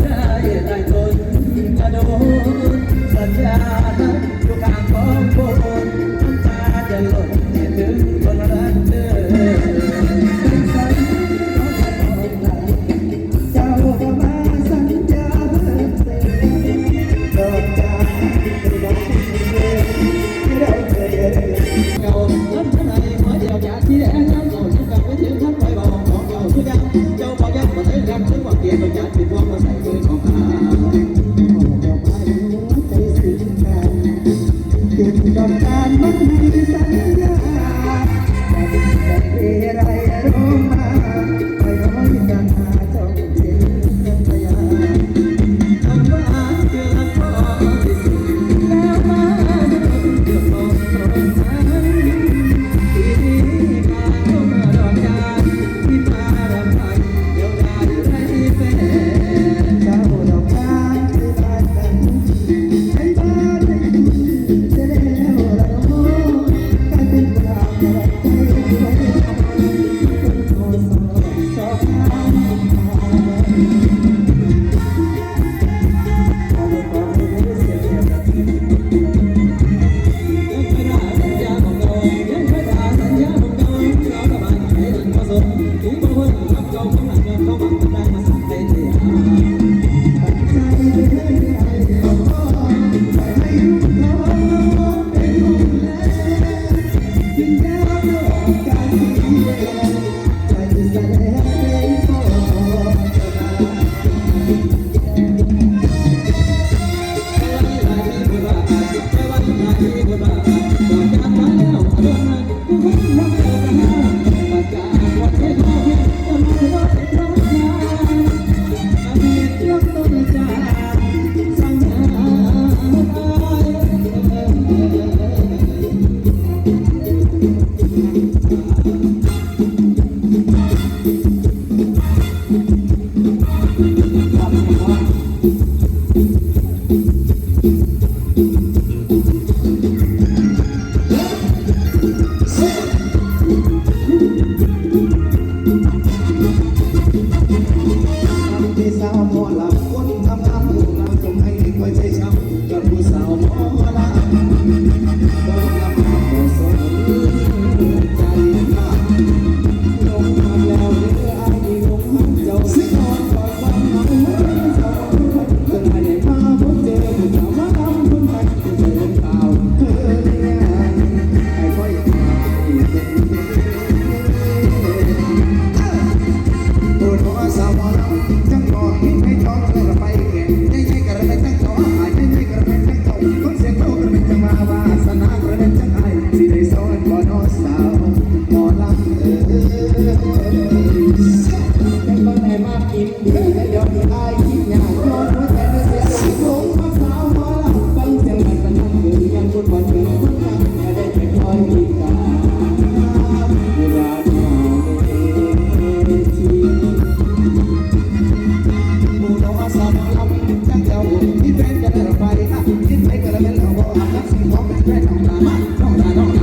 ได้ บ่นอสาวบ่ลังเออยังบ่ได้มากินดีแล้วเดี๋ยที่อายากอนหัวใจเธอเสียดายลงมาสาวบ่ลังเสียงกันกันนั่ดือยังบุญบ่เดืดแต่ได้แต่คอยคิดตาเวลาหนอเอทีหมู่น้องอาสาบ่ลังจังเจ้าที่เป็นกันไะปกันแล้วเป็นเอาบ่อบน้ำสิ่เป็นแฟนของมาน้อ